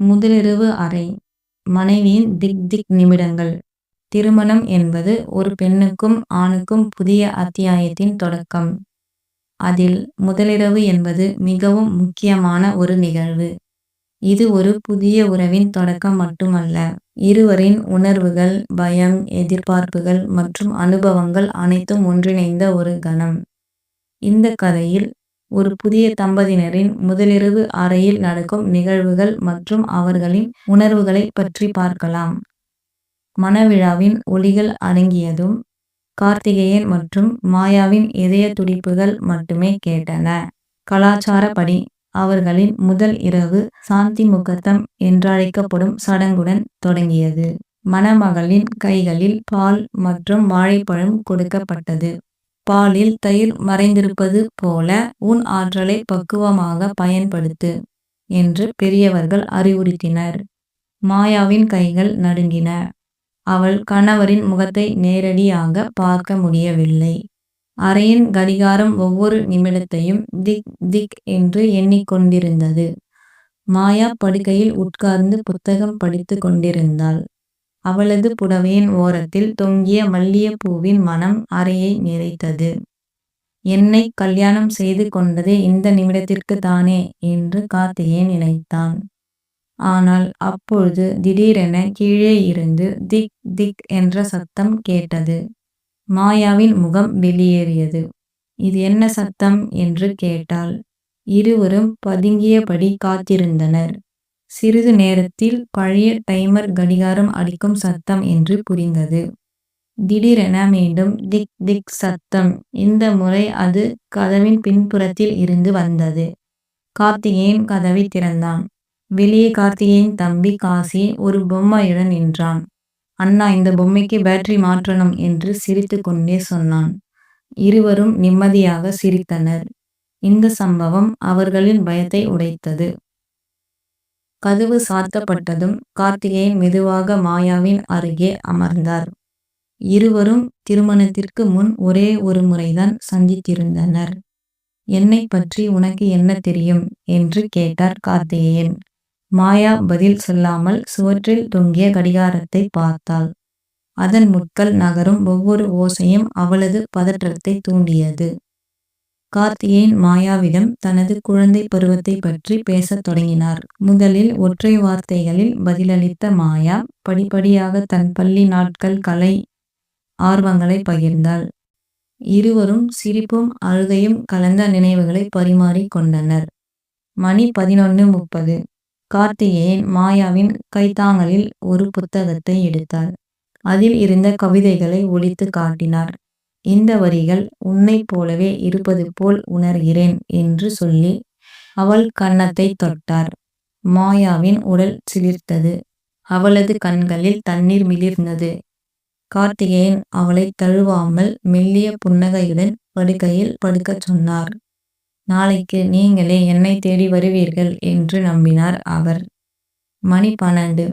முதலிரவு அறை. மனைவியின் திக் திக் நிமிடங்கள். திருமணம் என்பது ஒரு பெண்ணுக்கும் ஆணுக்கும் புதிய அத்தியாயத்தின் தொடக்கம். அதில் முதலிரவு என்பது மிகவும் முக்கியமான ஒரு நிகழ்வு. இது ஒரு புதிய உறவின் தொடக்கம் மட்டுமல்ல. இருவரின் உணர்வுகள் பயம் எதிர்பார்ப்புகள் மற்றும் அனுபவங்கள் அனைத்தும் ஒன்றிணைந்த ஒரு கணம். இந்த கதையில் ஒரு புதிய தம்பதியினரின் முதலிரவு அறையில் நடக்கும் நிகழ்வுகள் மற்றும் அவர்களின் உணர்வுகளை பற்றி பார்க்கலாம். மணவிழாவின் ஒளிகள் அடங்கியதும் கார்த்திகேயன் மற்றும் மாயாவின் இதய துடிப்புகள் மட்டுமே கேட்டன. கலாச்சாரப்படி அவர்களின் முதல் இரவு சாந்தி முகத்தம் என்றழைக்கப்படும் சடங்குடன் தொடங்கியது. மணமகளின் கைகளில் பால் மற்றும் வாழைப்பழம் கொடுக்கப்பட்டது. பாலில் தயிர் மறைந்திருப்பது போல உன் ஆற்றலை பக்குவமாக பயன்படுத்து என்று பெரியவர்கள் அறிவுறுத்தினர். மாயாவின் கைகள் நடுங்கின. அவள் கணவரின் முகத்தை நேரடியாக பார்க்க முடியவில்லை. அறையின் கடிகாரம் ஒவ்வொரு நிமிடத்தையும் திக் திக் என்று எண்ணிக்கொண்டிருந்தது. மாயா படுக்கையில் உட்கார்ந்து புத்தகம் படித்து கொண்டிருந்தாள். அவளது புடவையின் ஓரத்தில் தொங்கிய மல்லியப்பூவின் மனம் அறையை நிறைத்தது. என்னை கல்யாணம் செய்து கொண்டது இந்த நிமிடத்திற்கு தானே என்று கார்த்திகேயன் நினைத்தான். ஆனால் அப்பொழுது திடீரென கீழே இருந்து திக் திக் என்ற சத்தம் கேட்டது. மாயாவின் முகம் வெளியேறியது. இது என்ன சத்தம் என்று கேட்டாள். இருவரும் பதுங்கியபடி காத்திருந்தனர். சிறிது நேரத்தில் பழைய டைமர் கடிகாரம் அடிக்கும் சத்தம் என்று புரிந்தது. திடீரென மீண்டும் திக் திக் சத்தம். இந்த முறை அது கதவின் பின்புறத்தில் இருந்து வந்தது. கார்த்திகேயன் கதவை திறந்தான். வெளியே கார்த்திகேயன் தம்பி காசி ஒரு பொம்மையுடன் நின்றான். அண்ணா இந்த பொம்மைக்கு பேட்டரி மாற்றணும் என்று சிரித்து கொண்டே சொன்னான். இருவரும் நிம்மதியாக சிரித்தனர். இந்த சம்பவம் அவர்களின் பயத்தை உடைத்தது. கதவு சாத்தப்பட்டதும் கார்த்திகேயன் மெதுவாக மாயாவின் அருகே அமர்ந்தார். இருவரும் திருமணத்திற்கு முன் ஒரே ஒரு முறைதான் சந்தித்திருந்தனர். என்னை பற்றி உனக்கு என்ன தெரியும்? என்று கேட்டார் கார்த்திகேயன். மாயா பதில் சொல்லாமல் சுவற்றில் தொங்கிய கடிகாரத்தை பார்த்தாள். அதன் முட்கள் நகரும் ஒவ்வொரு ஓசையும் அவளது பதற்றத்தை தூண்டியது. கார்த்திகேயன் மாயாவிடம் தனது குழந்தை பருவத்தை பற்றி பேசத் தொடங்கினார். முதலில் ஒற்றை வார்த்தைகளில் பதிலளித்த மாயா படிப்படியாக தன் பள்ளி நாட்கள் கலை ஆர்வங்களை பகிர்ந்தாள். இருவரும் சிரிப்பும் அழுகையும் கலந்த நினைவுகளை பரிமாறிக் கொண்டனர். மணி பதினொன்னு முப்பது. கார்த்திகேயன் மாயாவின் கைத்தாங்கலில் ஒரு புத்தகத்தை எடுத்தார் அதில் இருந்த கவிதைகளை ஒழித்து காட்டினார். இந்த வரிகள் உன்னைப் போலவே இருப்பது போல் உணர்கிறேன் என்று சொல்லி அவள் கன்னத்தை தொட்டார். மாயாவின் உடல் சிலிர்த்தது. அவளது கண்களில் தண்ணீர் மிளிர்ந்தது. கார்த்திகேயன் அவளை தழுவாமல் மெல்லிய புன்னகையுடன் படுக்கையில் படுக்கச் சொன்னார். நாளைக்கு நீங்களே என்னை தேடி வருவீர்கள் என்று நம்பினார் அவர். மணி பன்னெண்டு.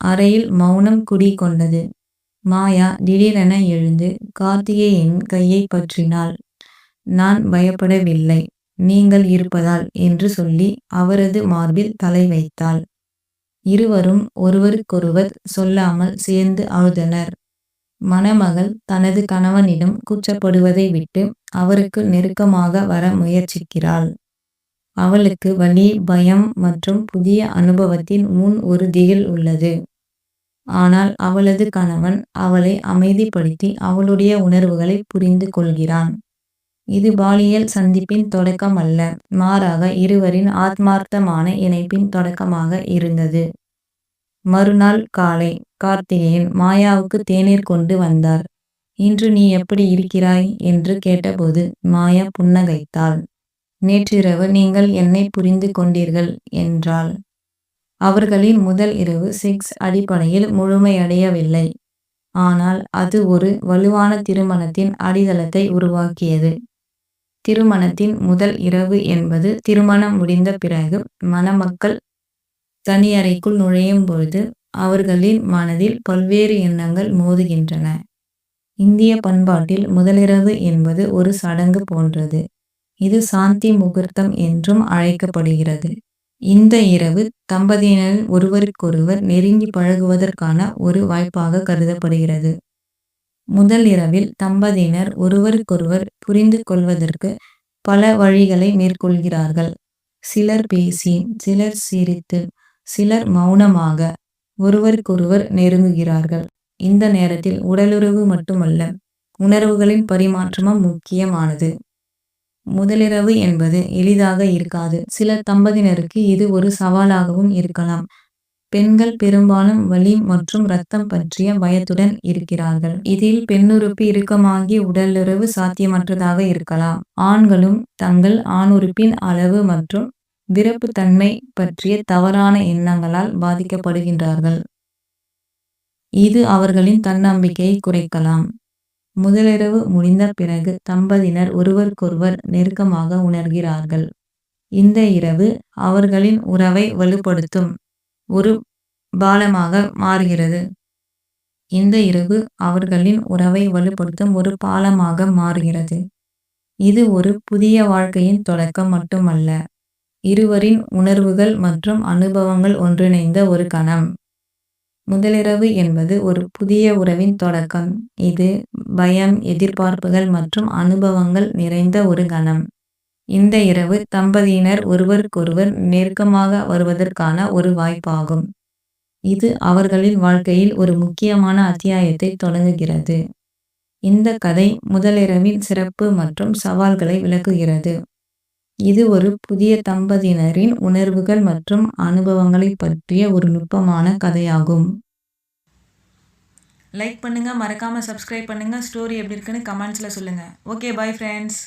அறையில் மௌனம் குடிகொண்டது. மாயா திடீரென எழுந்து கார்த்திகேயன் கையை பற்றினாள். நான் பயப்படவில்லை. நீங்கள் இருப்பதால் என்று சொல்லி அவரது மார்பில் தலை வைத்தாள். இருவரும் ஒருவருக்கொருவர் சொல்லாமல் சேர்ந்து அழுதனர். மணமகள் தனது கணவனிடம் கூச்சப்படுவதை விட்டு அவருக்கு நெருக்கமாக வர முயற்சிக்கிறாள். அவளுக்கு வலி பயம் மற்றும் புதிய அனுபவத்தின் முன் ஒரு திகில் உள்ளது. ஆனால் அவளது கணவன் அவளை அமைதிப்படுத்தி அவளுடைய உணர்வுகளை புரிந்து கொள்கிறான். இது பாலியல் சந்திப்பின் தொடக்கம் அல்ல மாறாக இருவரின் ஆத்மார்த்தமான இணைப்பின் தொடக்கமாக இருந்தது. மறுநாள் காலை கார்த்திகேயன் மாயாவுக்கு தேநீர் கொண்டு வந்தார். இன்று நீ எப்படி இருக்கிறாய்? என்று கேட்டபோது மாயா புன்னகைத்தாள். நேற்றிரவு நீங்கள் என்னை புரிந்து கொண்டீர்கள் என்றாள். அவர்களின் முதல் இரவு செக்ஸ் அடிப்படையில் முழுமையடையவில்லை. ஆனால் அது ஒரு வலுவான திருமணத்தின் அடித்தளத்தை உருவாக்கியது. திருமணத்தின் முதல் இரவு என்பது திருமணம் முடிந்த பிறகு மணமக்கள் தனியறைக்குள் நுழையும் பொழுது அவர்களின் மனதில் பல்வேறு எண்ணங்கள் மோதுகின்றன. இந்திய பண்பாட்டில் முதலிரவு என்பது ஒரு சடங்கு போன்றது. இது சாந்தி முகூர்த்தம் என்றும் அழைக்கப்படுகிறது. இந்த இரவு தம்பதியினர் ஒருவருக்கொருவர் நெருங்கி பழகுவதற்கான ஒரு வாய்ப்பாக கருதப்படுகிறது. முதல் இரவில் தம்பதியினர் ஒருவருக்கொருவர் புரிந்து கொள்வதற்கு பல வழிகளை மேற்கொள்கிறார்கள். சிலர் பேசி சிலர் சிரித்து சிலர் மௌனமாக ஒருவருக்கொருவர் நெருங்குகிறார்கள். இந்த நேரத்தில் உடலுறவு மட்டுமல்ல உணர்வுகளின் பரிமாற்றமும் முக்கியமானது. முதலிரவு என்பது எளிதாக இருக்காது. சில தம்பதியினருக்கு இது ஒரு சவாலாகவும் இருக்கலாம். பெண்கள் பெரும்பாலும் வலி மற்றும் ரத்தம் பற்றிய பயத்துடன் இருக்கிறார்கள். இதில் பெண்ணுறுப்பு இறுக்கமாகி உடலுறவு சாத்தியமற்றதாக இருக்கலாம். ஆண்களும் தங்கள் ஆணுறுப்பின் அளவு மற்றும் விருப்புத்தன்மை பற்றிய தவறான எண்ணங்களால் பாதிக்கப்படுகின்றார்கள். இது அவர்களின் தன்னம்பிக்கையை குறைக்கலாம். முதலிரவு முடிந்த பிறகு தம்பதியினர் ஒருவருக்கொருவர் நெருக்கமாக உணர்கிறார்கள். இந்த இரவு அவர்களின் உறவை வலுப்படுத்தும் ஒரு பாலமாக மாறுகிறது. இந்த இரவு அவர்களின் உறவை வலுப்படுத்தும் ஒரு பாலமாக மாறுகிறது. இது ஒரு புதிய வாழ்க்கையின் தொடக்கம் மட்டுமல்ல இருவரின் உணர்வுகள் மற்றும் அனுபவங்கள் ஒன்றிணைந்த ஒரு கணம். முதலிரவு என்பது ஒரு புதிய உறவின் தொடக்கம். இது பயம் எதிர்பார்ப்புகள் மற்றும் அனுபவங்கள் நிறைந்த ஒரு கணம். இந்த இரவு தம்பதியினர் ஒருவருக்கொருவர் நெருக்கமாக வருவதற்கான ஒரு வாய்ப்பாகும். இது அவர்களின் வாழ்க்கையில் ஒரு முக்கியமான அத்தியாயத்தை தொடங்குகிறது. இந்த கதை முதலிரவின் சிறப்பு மற்றும் சவால்களை விளக்குகிறது. இது ஒரு புதிய தம்பதியினரின் உணர்வுகள் மற்றும் அனுபவங்களை பற்றிய ஒரு நுட்பமான கதையாகும். லைக் பண்ணுங்கள் மறக்காமல் சப்ஸ்கிரைப் பண்ணுங்கள் ஸ்டோரி எப்படி இருக்குன்னு கமெண்ட்ஸில் சொல்லுங்கள் ஓகே பாய் ஃப்ரெண்ட்ஸ்